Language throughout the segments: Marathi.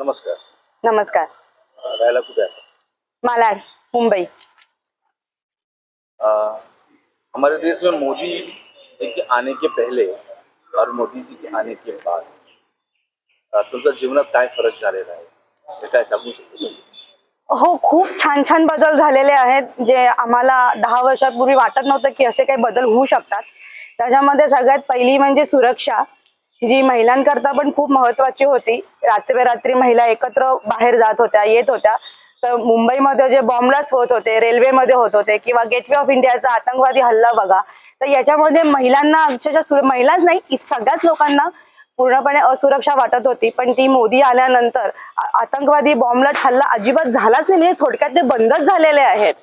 नमस्कार. नमस्कार. राहायला कुठे आहे? मालाड मुंबई. हमारे देश में मोदी जी के आने के पहले और मोदी जी के आने के बाद तुमच्या जीवनात काय फरक झालेला आहे? हे काय सांगू शकतो? हो खूप छान छान बदल झालेले आहेत जे आम्हाला दहा वर्षापूर्वी वाटत नव्हतं की असे काही बदल होऊ शकतात. त्याच्यामध्ये सगळ्यात पहिली म्हणजे सुरक्षा. जी महिलांकरता पण खूप महत्वाची होती. रात्री रात्री महिला एकत्र बाहेर जात होत्या येत होत्या. तर मुंबईमध्ये जे बॉम्बलाच होत होते रेल्वेमध्ये होत होते किंवा गेटवे ऑफ इंडियाचा आतंकवादी हल्ला बघा तर याच्यामध्ये महिलांना अक्षरशः महिलाच नाही सगळ्याच लोकांना पूर्णपणे असुरक्षा वाटत होती. पण ती मोदी आल्यानंतर आतंकवादी बॉम्बलाट हल्ला अजिबात झालाच नाही म्हणजे थोडक्यात ते बंदच झालेले आहेत.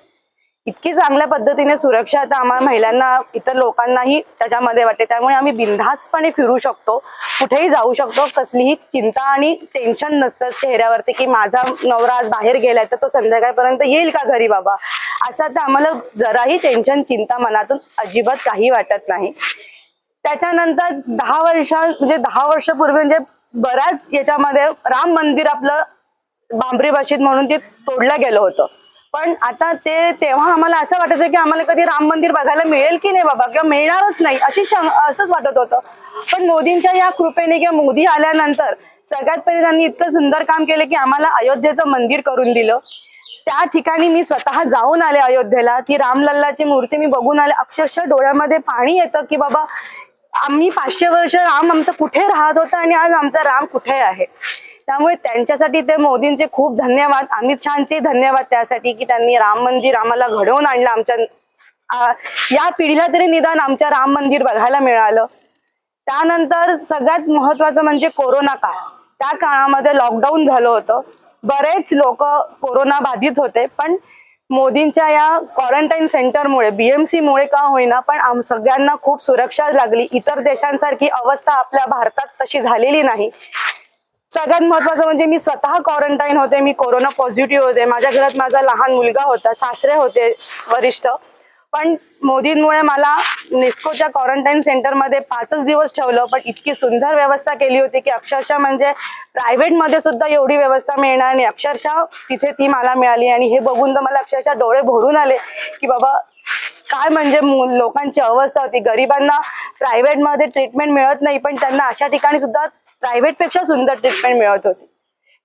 इतकी चांगल्या पद्धतीने सुरक्षा आता आम्हाला महिलांना इतर लोकांनाही त्याच्यामध्ये वाटते. त्यामुळे आम्ही बिनधास्तपणे फिरू शकतो कुठेही जाऊ शकतो. कसलीही चिंता आणि टेन्शन नसतं चेहऱ्यावरती की माझा नवरा आज बाहेर गेलाय तर तो संध्याकाळपर्यंत येईल का घरी बाबा? असं आता आम्हाला जराही टेन्शन चिंता मनातून अजिबात काही वाटत नाही. त्याच्यानंतर दहा वर्ष म्हणजे दहा वर्षापूर्वी म्हणजे बऱ्याच याच्यामध्ये राम मंदिर आपलं बांबरी भाषेत म्हणून ते तोडलं गेलं होतं. पण आता ते तेव्हा आम्हाला असं वाटायचं की आम्हाला कधी राम मंदिर बघायला मिळेल की नाही बाबा? किंवा मिळणारच नाही अशी असंच वाटत होतं. पण मोदींच्या या कृपेने किंवा मोदी आल्यानंतर सगळ्यात पहिले त्यांनी इतकं सुंदर काम केलं की आम्हाला अयोध्येचं मंदिर करून दिलं. त्या ठिकाणी मी स्वतः जाऊन आले अयोध्येला. ती रामलल्लाची मूर्ती मी बघून आले. अक्षरशः डोळ्यामध्ये पाणी येतं की बाबा आम्ही पाचशे वर्ष राम आमचं कुठे राहत होतं आणि आज आमचा राम कुठे आहे? त्यामुळे त्यांच्यासाठी ते मोदींचे खूप धन्यवाद. अमित शहाचे धन्यवाद त्यासाठी की त्यांनी राम मंदिर आम्हाला घडवून आणलं आमच्या या पिढीला तरी निदान आमच्या राम मंदिर बघायला मिळालं. त्यानंतर सगळ्यात महत्वाचं म्हणजे कोरोना काळ. त्या काळामध्ये लॉकडाऊन झालं होतं. बरेच लोक कोरोना बाधित होते पण मोदींच्या या क्वारंटाईन सेंटरमुळे बीएमसी मुळे का होईना पण आम सगळ्यांना खूप सुरक्षा लागली. इतर देशांसारखी अवस्था आपल्या भारतात तशी झालेली नाही. सगळ्यात महत्वाचं म्हणजे मी स्वतः क्वारंटाईन होते मी कोरोना पॉझिटिव्ह होते. माझ्या घरात माझा लहान मुलगा होता सासरे होते वरिष्ठ. पण मोदींमुळे मला निस्कोच्या क्वारंटाईन सेंटरमध्ये पाचच दिवस ठेवलं पण इतकी सुंदर व्यवस्था केली होती की अक्षरशः म्हणजे प्रायव्हेटमध्ये सुद्धा एवढी व्यवस्था मिळणार नाही. अक्षरशः तिथे ती मला मिळाली आणि हे बघून तर मला अक्षरशः डोळे भरून आले की बाबा काय म्हणजे लोकांची अवस्था होती. गरिबांना प्रायव्हेटमध्ये ट्रीटमेंट मिळत नाही पण त्यांना अशा ठिकाणी सुद्धा प्रायव्हेटपेक्षा सुंदर ट्रीटमेंट मिळत होती.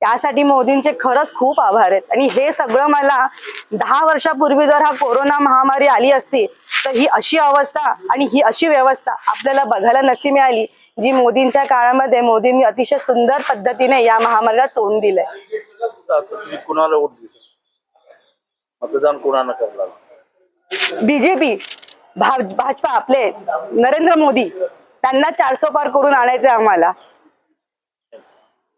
त्यासाठी मोदींचे खरंच खूप आभार आहेत. आणि हे सगळं मला दहा वर्षापूर्वी जर हा कोरोना महामारी आली असती तर ही अशी अवस्था आणि ही अशी व्यवस्था आपल्याला बघायला नक्की मिळाली जी मोदींच्या काळामध्ये मोदींनी अतिशय सुंदर पद्धतीने या महामारीला तोंड दिलंय. कुणाला मतदान कोणाला करणार? बीजेपी भाजपा आपले नरेंद्र मोदी त्यांना चारसो पार करून आणायचे आम्हाला.